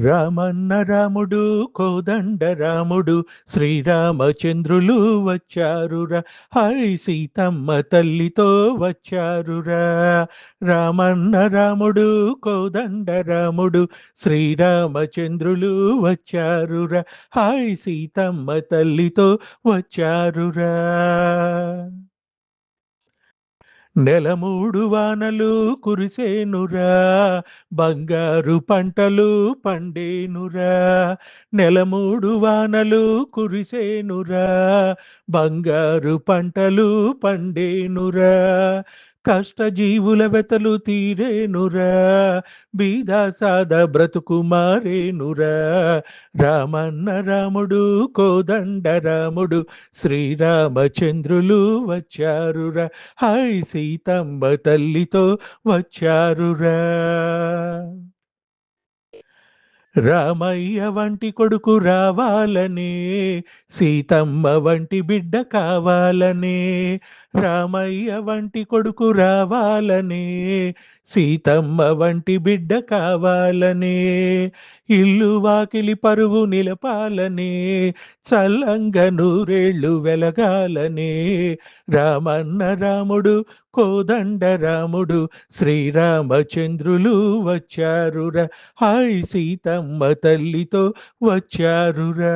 రామన్న రాముడు కోదండ రాముడు శ్రీరామచంద్రులు వచ్చారురా. హాయ్ సీతమ్మ తల్లితో వచ్చారురా. రామన్న రాముడు కోదండ రాముడు శ్రీరామచంద్రులు వచ్చారురా. హాయ్ సీతమ్మ తల్లితో వచ్చారురా. నెల మూడు వానలు కురిసేనురా బంగారు పంటలు పండేనురా. నెల మూడు వానలు కురిసేనురా బంగారు పంటలు పండేనురా. కష్టజీవుల వెతలు తీరేనురా బీదా సాద బ్రతుకు మారేనురా. రామన్న రాముడు కోదండ రాముడు శ్రీరామచంద్రులు వచ్చారురా. హాయ్ సీతమ్మ తల్లితో వచ్చారురా. రామయ్య వంటి కొడుకు రావాలనే సీతమ్మ వంటి బిడ్డ కావాలనే రామయ్య వంటి కొడుకు రావాలనే సీతమ్మ వంటి బిడ్డ కావాలనే ఇల్లు వాకిలి పరువు నిలపాలనే చల్లంగ నూరేళ్ళు వెలగాలనే రామన్న రాముడు కోదండరాముడు శ్రీరామచంద్రులు వచ్చారురా. హాయ్ సీతమ్మ తల్లితో వచ్చారురా.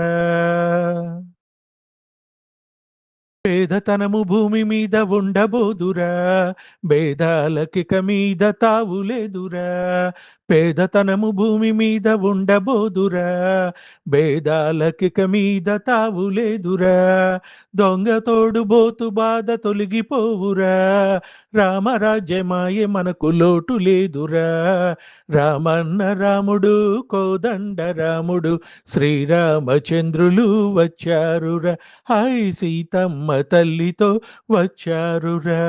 పేదతనము భూమి మీద ఉండబోదురా భేదాలకిక మీద తావులేదురా. పేదతనము భూమి మీద ఉండబోదురా భేదాలకిక మీద తావులేదురా. దొంగ తోడు బోతు బాధ తొలగిపోవురా రామరాజ్యమాయే మనకు లోటు లేదురా. రామన్న రాముడు కోదండ రాముడు శ్రీరామచంద్రులు వచ్చారురా. హాయ్ సీతమ్మ తల్లితో వచ్చారురా.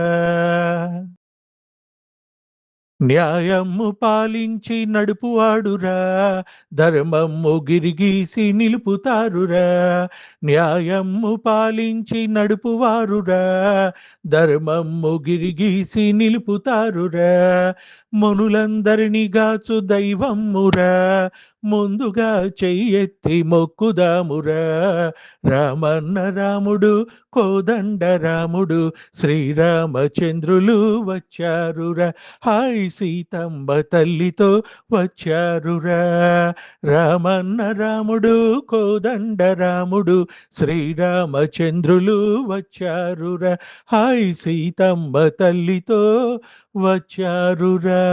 న్యాయము పాలించి నడుపువాడురా ధర్మము గిరిగీసి నిలుపుతారురా. న్యాయము పాలించి నడుపువారురా ధర్మము గిరిగీసి నిలుపుతారురా. మునులందరినీ గాచు దైవమ్మురా ముందుగా చెయ్యెత్తి మొక్కుదామురా. రామన్న రాముడు కోదండ రాముడు శ్రీరామచంద్రులు వచ్చారురా. హాయ్ సీతమ్మ తల్లితో వచ్చారురా. రామన్న రాముడు కోదండ రాముడు శ్రీరామచంద్రులు వచ్చారురా. హాయ్ సీతమ్మ తల్లితో వచ్చారురా.